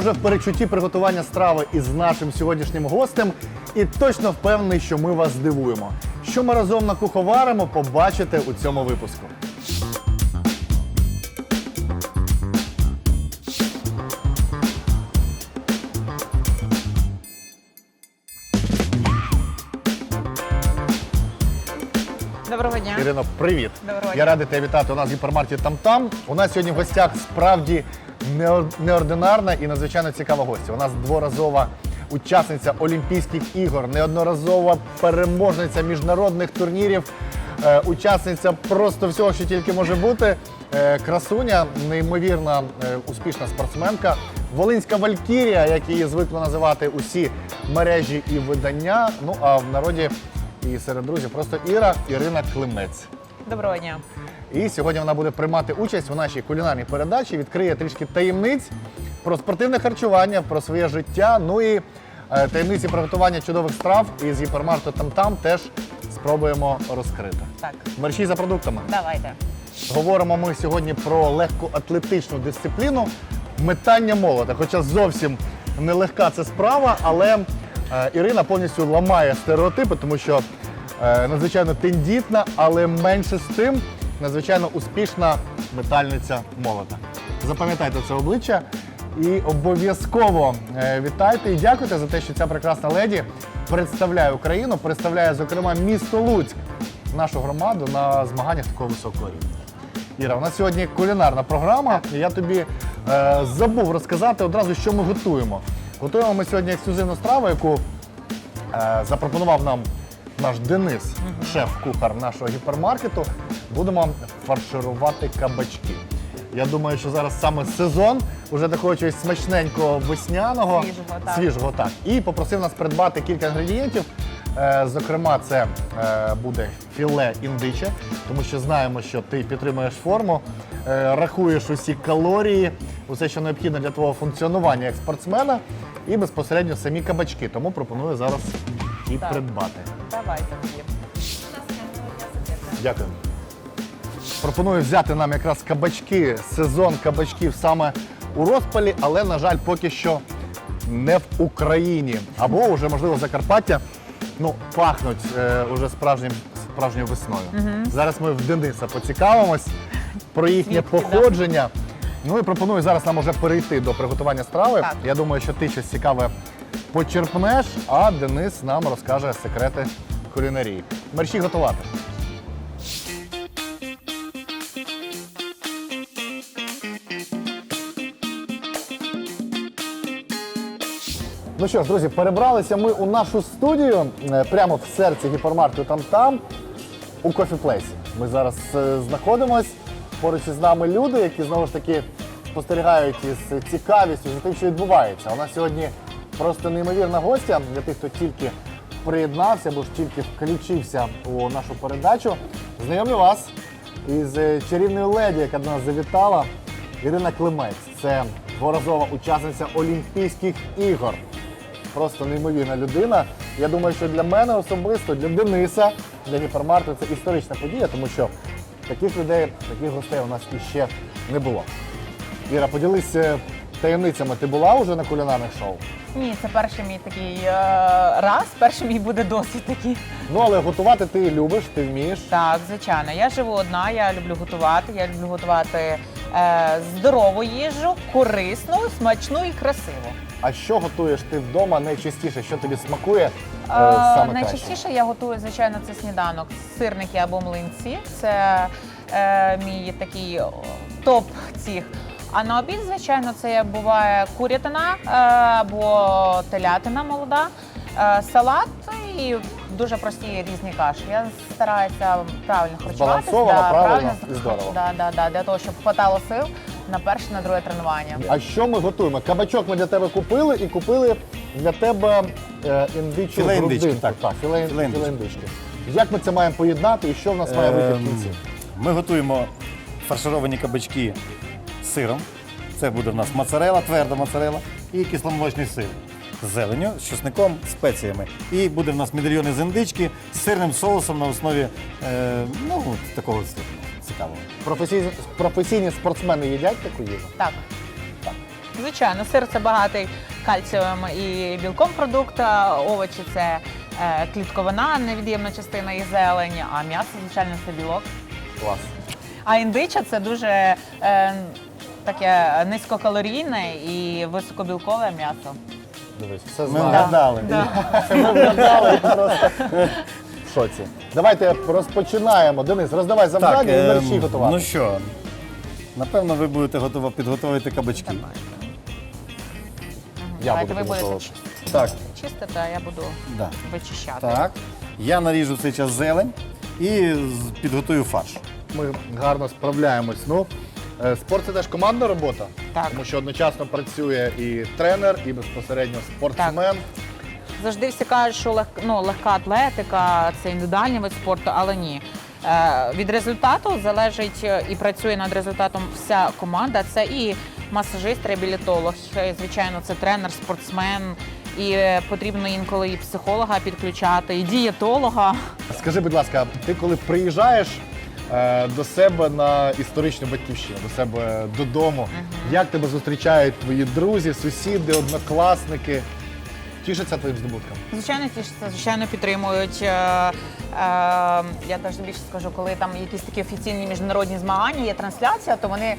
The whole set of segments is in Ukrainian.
Вже в перечутті приготування страви із нашим сьогоднішнім гостем і точно впевнений, що ми вас здивуємо. Що ми разом накуховаримо, побачите у цьому випуску. Доброго дня. Ірино, привіт! Доброго Я дня. радий тебе вітати у нас в гіпермаркеті Там-Там. У нас сьогодні в гостях справді неординарна і надзвичайно цікава гостя. У нас дворазова учасниця Олімпійських ігор, неодноразова переможниця міжнародних турнірів, е, учасниця просто всього, що тільки може бути. Е, красуня, неймовірна е, успішна спортсменка. Волинська Валькірія, як її звикли називати усі мережі і видання. Ну а в народі і серед друзів просто Іра Ірина Климець. Доброго дня. І сьогодні вона буде приймати участь у нашій кулінарній передачі, відкриє трішки таємниць про спортивне харчування, про своє життя. Ну і е, таємниці приготування чудових страв із гіпермаркету там-там теж спробуємо розкрити. Так, Мерщій за продуктами. давайте. Говоримо ми сьогодні про легкоатлетичну дисципліну метання молота. Хоча зовсім нелегка це справа, але е, Ірина повністю ламає стереотипи, тому що е, надзвичайно тендітна, але менше з тим надзвичайно успішна метальниця молота. Запам'ятайте це обличчя і обов'язково е, вітайте і дякуйте за те, що ця прекрасна леді представляє Україну, представляє, зокрема, місто Луцьк, нашу громаду на змаганнях такого високого рівня. Іра, у нас сьогодні кулінарна програма. і Я тобі е, забув розказати одразу, що ми готуємо. Готуємо ми сьогодні ексклюзивну страву, яку е, запропонував нам наш Денис, шеф-кухар нашого гіпермаркету. Будемо фарширувати кабачки. Я думаю, що зараз саме сезон уже такого чогось смачненького весняного, Свіжого, так. свіжого так. І попросив нас придбати кілька інгредієнтів. Е, Зокрема, це е, буде філе індиче, тому що знаємо, що ти підтримуєш форму, е, рахуєш усі калорії, усе, що необхідно для твого функціонування як спортсмена, і безпосередньо самі кабачки. Тому пропоную зараз і Так. придбати. Давайте. Дякую. Пропоную взяти нам якраз кабачки, сезон кабачків саме у розпалі, але, на жаль, поки що не в Україні. Або вже, можливо, Закарпаття ну, пахнуть е, уже справжнім, справжньою весною. Зараз ми в Дениса поцікавимось про їхнє Звідки, да? походження. Ну і пропоную зараз нам уже перейти до приготування страви. Так. Я думаю, що ти щось цікаве почерпнеш, а Денис нам розкаже секрети кулінарії. Мерщі готувати. Ну що ж, друзі, перебралися ми у нашу студію е, прямо в серці гіпермаркету там-там у Coffee Place. Ми зараз е, знаходимось. Поруч із нами люди, які знову ж таки спостерігають із цікавістю за тим, що відбувається. У нас сьогодні просто неймовірна гостя для тих, хто тільки приєднався або ж тільки включився у нашу передачу. Знайомлю вас із е, чарівною леді, яка до нас завітала. Ірина Климець. Це дворазова учасниця Олімпійських ігор просто неймовірна людина. Я думаю, що для мене особисто, для Дениса, для гіпермаркету це історична подія, тому що таких людей, таких гостей у нас іще не було. Іра, поділись е, таємницями. Ти була вже на кулінарних шоу? Ні, це перший мій такий е, раз, перший мій буде досвід такий. Ну, але готувати ти любиш, ти вмієш. Так, звичайно. Я живу одна, я люблю готувати. Я люблю готувати е, здорову їжу, корисну, смачну і красиву. А що готуєш ти вдома найчастіше? Що тобі смакує е, Е, саме краще? найчастіше я готую, звичайно, це сніданок сирники або млинці. Це е, мій такий топ цих. А на обід, звичайно, це буває курятина е, або телятина молода, е, салат і дуже прості різні каші. Я стараюся правильно харчуватися. Збалансовано, правильно і здорово. Да, да, да, для того, щоб хватало сил на перше, на друге тренування. А що ми готуємо? Кабачок ми для тебе купили і купили для тебе е, індичу Філе індички, так. так філе, Філе філе індички. індички. Як ми це маємо поєднати і що в нас має вийти в Ем, кінці? Ми готуємо фаршировані кабачки з сиром. Це буде в нас моцарела, тверда моцарела і кисломолочний сир з зеленю, з чесником, спеціями. І буде в нас медальйони з індички з сирним соусом на основі е, ну, от такого цікавого. Професійні, професійні спортсмени їдять таку їжу? Так. Так. Звичайно, сир це багатий кальцієм і білком продукт, а овочі це е, клітковина, невід'ємна частина і зелень, а м'ясо, звичайно, це білок. Клас. А індича це дуже е, таке низькокалорійне і високобілкове м'ясо. Дивись, все Ми знаю. вгадали. Ми вгадали просто. В шоці. Давайте розпочинаємо. Денис, роздавай завдання і е, мерщій готувати. ну що, напевно, ви будете готова підготувати кабачки. Я Давайте буду ви будете підготовувати. Так, чистити, а я буду да. вичищати. так. Я наріжу в цей час зелень і з- підготую фарш. Ми гарно справляємось. Ну, е, спорт це теж командна робота, Так. тому що одночасно працює і тренер, і безпосередньо спортсмен. Завжди всі кажуть, що лег, ну, легка атлетика це індивідуальний вид спорту, але ні. Е, від результату залежить е, і працює над результатом вся команда. Це і масажист, реабілітолог, е, звичайно, це тренер, спортсмен. І е, потрібно інколи і психолога підключати, і дієтолога. Скажи, будь ласка, ти коли приїжджаєш е, до себе на історичну батьківщину, до себе додому, як тебе зустрічають твої друзі, сусіди, однокласники? Тішаться твоїм здобуткам? Звичайно, тішаться, звичайно, підтримують. Е, е, я теж більше скажу, коли там якісь такі офіційні міжнародні змагання, є трансляція, то вони е,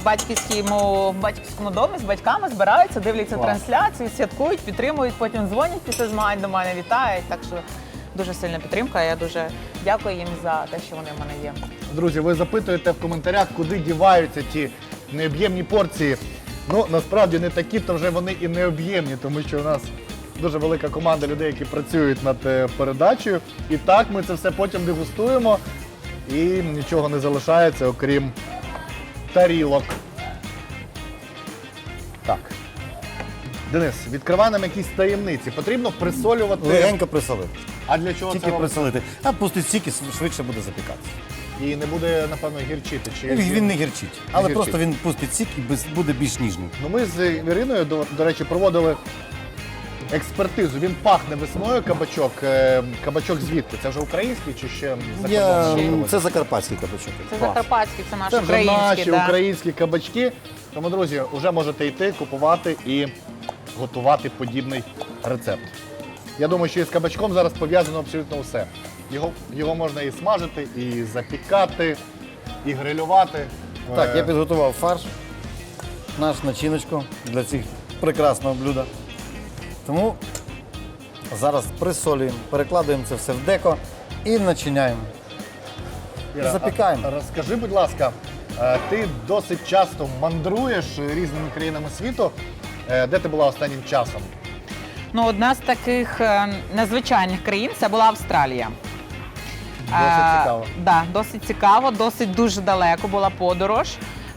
в батьківському, в батьківському домі з батьками збираються, дивляться Клас. трансляцію, святкують, підтримують, потім дзвонять після змагань до мене, вітають. Так що дуже сильна підтримка. Я дуже дякую їм за те, що вони в мене є. Друзі, ви запитуєте в коментарях, куди діваються ті необ'ємні порції. Ну, насправді не такі, то вже вони і необ'ємні, тому що у нас дуже велика команда людей, які працюють над е, передачею. І так ми це все потім дегустуємо і нічого не залишається, окрім тарілок. Так. Денис, відкривай нам якісь таємниці. Потрібно присолювати. Легенько присолити. А для чого Тільки це робиться? присолити. А пустить стільки швидше буде запікатися. І не буде, напевно, гірчити. Чи Він не гірчить, але гірчить. просто він пустить сік і без- буде більш ніжний. Ну, ми з Іриною, до, до речі, проводили експертизу. Він пахне весною кабачок. Е, Кабачок звідки? Це вже український чи ще Я, закордонний? це закарпатський кабачок. Це Клас. закарпатські, це наш Це вже український. наші да. українські кабачки. Тому, друзі, вже можете йти, купувати і готувати подібний рецепт. Я думаю, що із кабачком зараз пов'язано абсолютно все. Його, його можна і смажити, і запікати, і грилювати. Так, Е, я підготував фарш, наш начиночку для цих прекрасного блюда. Тому зараз присолюємо, перекладуємо це все в деко і начиняємо. Іра, запікаємо. а Розкажи, будь ласка, е, ти досить часто мандруєш різними країнами світу. Е, Де ти була останнім часом? Ну, одна з таких е, незвичайних країн це була Австралія. Досить Е, цікаво. Да, досить цікаво, досить дуже далеко була подорож.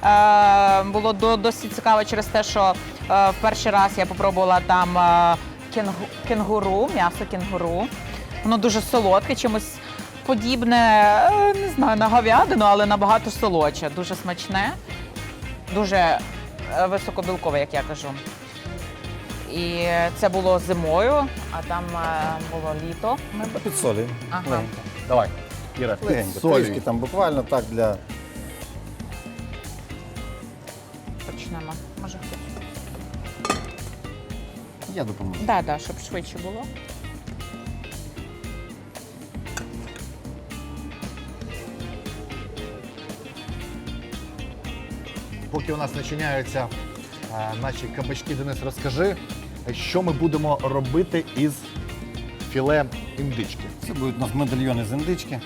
Е, було до, досить цікаво через те, що е, в перший раз я попробувала там е, кенгу, кенгуру, м'ясо кенгуру. Воно дуже солодке, чимось подібне, е, не знаю, на говядину, але набагато солодше, дуже смачне, дуже е, високобілкове, як я кажу. І це було зимою, а там е, було літо. Ми б- Підсолюємо. Ага. Легенько. Давай, Іра, Легенько. Трішки там буквально так для. почнемо. Може хтось. Я допоможу. Да, да, щоб швидше було. Поки у нас начиняються наші кабачки, Денис, розкажи, що ми будемо робити із філе індички. Це будуть у нас медальйони з індички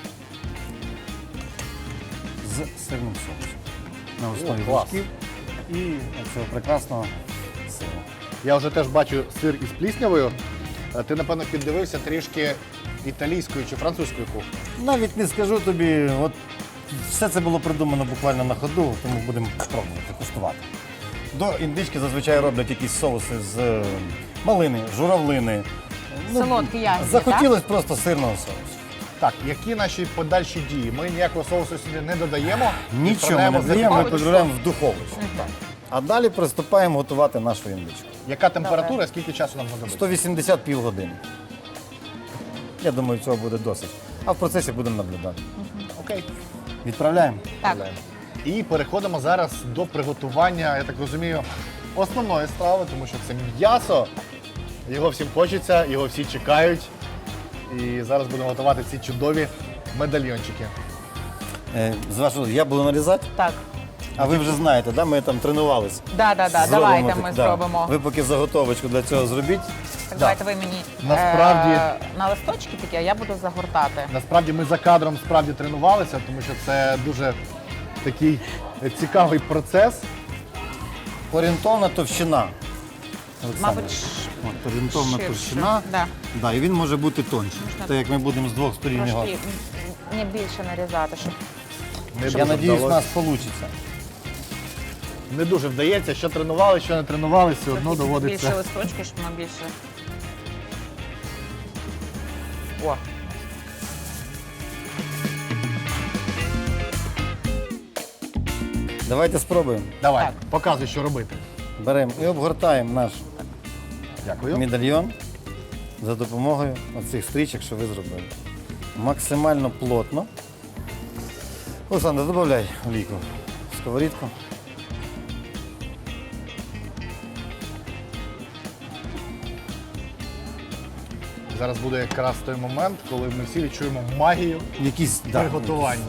з сирним соусом. На основі О, клас. вершків і цього прекрасного сиру. Я вже теж бачу сир із пліснявою. Е, Ти, напевно, піддивився трішки італійської чи французької кухні. Навіть не скажу тобі, от все це було придумано буквально на ходу, тому будемо пробувати куштувати. До індички зазвичай роблять якісь соуси з е, малини, журавлини. Солодкі ягідні, Захотілося просто сирного соусу. Так, які наші подальші дії? Ми ніякого соусу сюди не додаємо. Нічого не відправляємо даємо, ми підбираємо в духовочку. А далі приступаємо готувати нашу індичку. Яка температура, скільки часу нам знадобиться? 180 півгодини. Я думаю, цього буде досить. А в процесі будемо наблюдати. Окей. Відправляємо. Так. І переходимо зараз до приготування, я так розумію, основної страви, тому що це м'ясо. Його всім хочеться, його всі чекають. І зараз будемо готувати ці чудові медальйончики. Е, З вашого я буду нарізати, Так. а ви вже знаєте, да? ми там тренувалися. Да, да, да. Зробимо Давайте так, ми да. зробимо. Ви поки заготовочку для цього зробіть. Так, давайте ви мені Насправді- е, на листочки такі, а я буду загортати. Насправді ми за кадром справді тренувалися, тому що це дуже такий цікавий процес. Орієнтовна товщина. Мабуть, ш- От, орієнтовна ширше. товщина. Да. Да, і він може бути тонший. Так як ми будемо з двох сторін його. трошки м, не більше нарізати, щоб Не Я дуже надіюсь, у вдалося. нас вийде. не дуже вдається, що тренувалися, що не тренувалися, все одно трохи більше доводиться. листочки, щоб ми більше. О, Давайте спробуємо. Давай, Так. показуй, що робити. Беремо і обгортаємо наш Дякую. медальйон за допомогою оцих стрічок, що ви зробили. Максимально плотно. Олександр, додай олійку в сковорідку. Зараз буде якраз той момент, коли ми всі відчуємо магію Якісь да, приготування.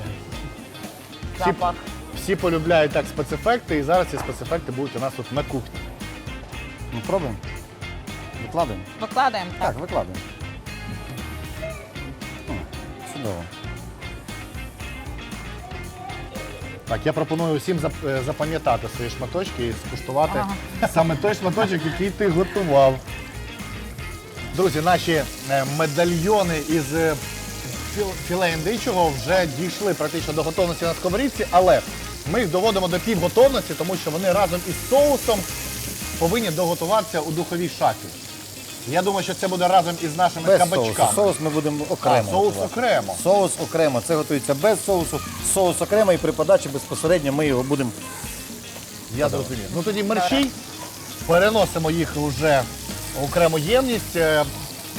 Запах. Всі полюбляють так спецефекти, і зараз ці спецефекти будуть у нас тут на кухні. Ну, пробуємо. Викладаємо. Викладаємо так. Так, викладаємо. О, Чудово. Так, я пропоную зап- е, запам'ятати свої шматочки і скуштувати саме той шматочок, який ти готував. Друзі, наші е, медальйони із е, філ- філе індичого вже дійшли практично до готовності на сковорідці, але ми їх доводимо до півготовності, тому що вони разом із соусом повинні доготуватися у духовій шафі. Я думаю, що це буде разом із нашими Без кабачками. соусу. Соус ми будемо окремо. А, соус готувати. окремо. Соус окремо. Це готується без соусу. Соус окремо і при подачі безпосередньо ми його будемо. Я зрозумів. Ну тоді мерщій, переносимо їх вже в окрему ємність, е,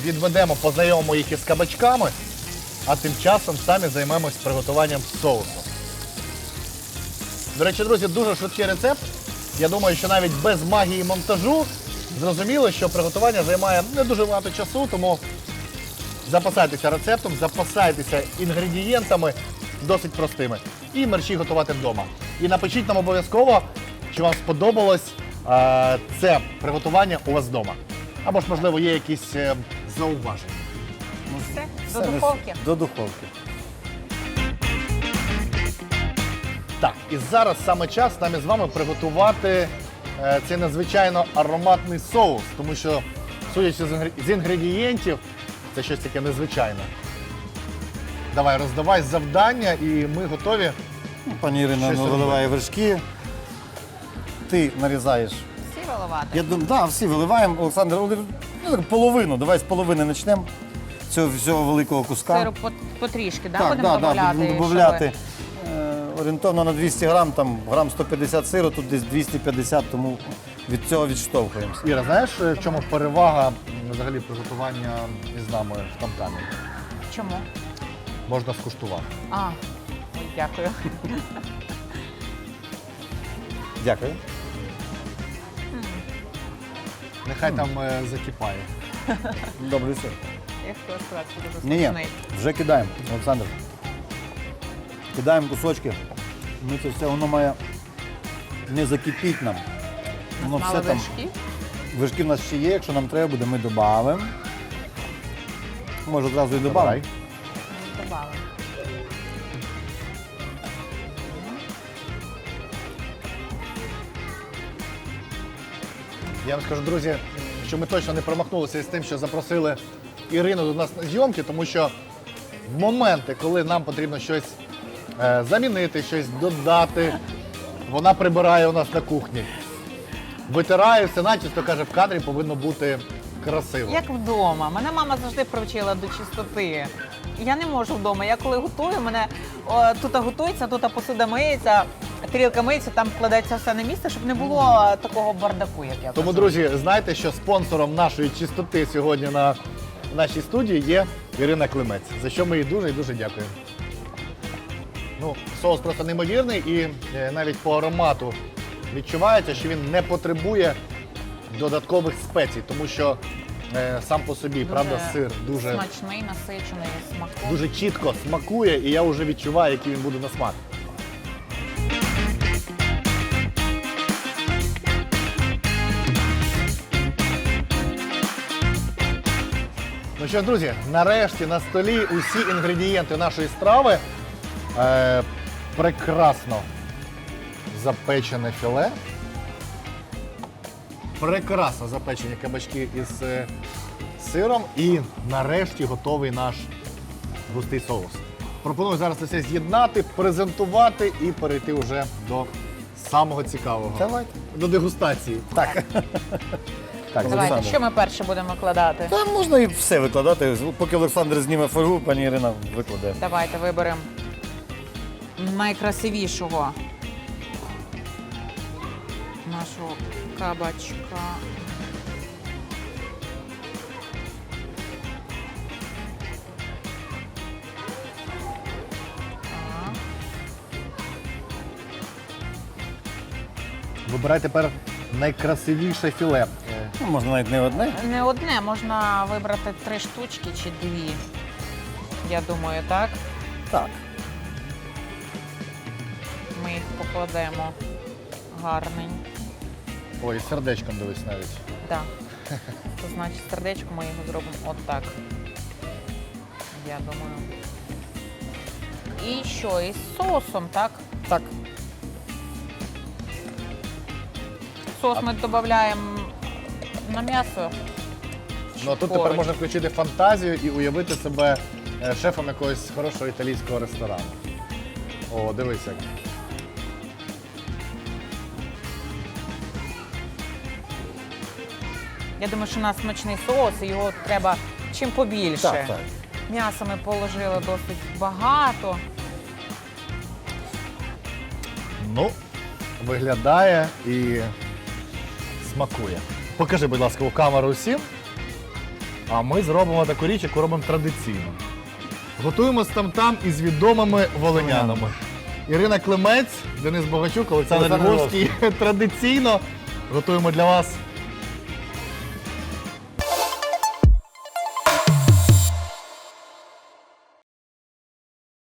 відведемо, познайомимо їх із кабачками, а тим часом самі займемось приготуванням соусу. До речі, друзі, дуже швидкий рецепт. Я думаю, що навіть без магії монтажу зрозуміло, що приготування займає не дуже багато часу, тому запасайтеся рецептом, запасайтеся інгредієнтами досить простими. І мерщій готувати вдома. І напишіть нам обов'язково, чи вам сподобалось е, це приготування у вас вдома. Або ж, можливо, є якісь е, зауваження. Все, Все, до духовки. До духовки. Так, і зараз саме час нам із вами приготувати е, цей надзвичайно ароматний соус, тому що, судячи з інгре- з інгредієнтів, це щось таке незвичайне. Давай, роздавай завдання, і ми готові. Ну, Пані Ірина Щось ну, виливає вершки. Ти нарізаєш. Всі виливати. Я думаю, да, всі виливаємо. Олександр, Володимир, ну, так, половину. Давай з половини почнемо. Цього всього великого куска. Сиру пот- потрішки, да, так, будемо да, да, додавати. будемо додати. Е, орієнтовно на 200 грам, там грам 150 сиру, тут десь 250, тому від цього відштовхуємося. Іра, знаєш, в чому перевага взагалі приготування із нами в тамтамі? Чому? Можна скуштувати. А, дякую. Дякую. Нехай там е, закипає. Добрий сир. Я хотіла сказати, що дуже Ні, ні, смачний. вже кидаємо, Олександр. Кидаємо кусочки. Ми це все, воно має не закипіть нам. Воно Мало все там. вершків. Вершки в нас ще є, якщо нам треба буде, ми додамо. Може одразу і додамо. Давай. Добавимо. Я вам скажу, друзі, що ми точно не промахнулися із тим, що запросили Ірину до нас на зйомки, тому що в моменти, коли нам потрібно щось замінити, щось додати, вона прибирає у нас на кухні. Витирає все начисто, каже, в кадрі повинно бути красиво. Як вдома. Мене мама завжди привчила до чистоти. Я не можу вдома. Я коли готую, мене о, тут готується, тут посуда миється, тарілка миється, там вкладається все на місце, щоб не було е, такого бардаку, як я Тому, кажу. друзі, знайте, що спонсором нашої чистоти сьогодні на нашій студії є Ірина Климець, за що ми їй дуже і дуже дякуємо. Ну, соус просто неймовірний і е, навіть по аромату відчувається, що він не потребує додаткових спецій, тому що е, сам по собі, правда, сир дуже, смачний, насичений смаком. дуже чітко смакує, і я вже відчуваю, який він буде на смак. Ну що, ж, друзі, нарешті на столі усі інгредієнти нашої страви. Е, прекрасно запечене філе. Прекрасно запечені кабачки із е, сиром. І нарешті готовий наш густий соус. Пропоную зараз це все з'єднати, презентувати і перейти вже до самого цікавого. Давайте. До дегустації. Так. Так, Давайте, Олександр. що ми перше будемо викладати? Та можна і все викладати. Поки Олександр зніме фольгу, пані Ірина викладе. Давайте виберемо найкрасивішого нашого кабачка. Вибирай тепер найкрасивіше філе. Ну, можна навіть не одне. Не одне, можна вибрати три штучки чи дві. Я думаю, так. Так. Покладемо гарненько. Ой, з сердечком дивись навіть. Так. То значить сердечко ми його зробимо отак. Я думаю. І що? І з соусом, так? Так. Соус ми додаємо на м'ясо. Ну а тут Поруч. тепер можна включити фантазію і уявити себе е, шефом якогось хорошого італійського ресторану. О, дивись як. Я думаю, що у нас смачний соус, і його треба чим побільше. Так, так. М'яса ми положили досить багато. Ну, виглядає і смакує. Покажи, будь ласка, у камеру всім. А ми зробимо таку річ, яку робимо традиційно. Готуємо там із відомими волинянами. Ірина Климець, Денис Богачук, Олександр Олександр Львовський. Традиційно готуємо для вас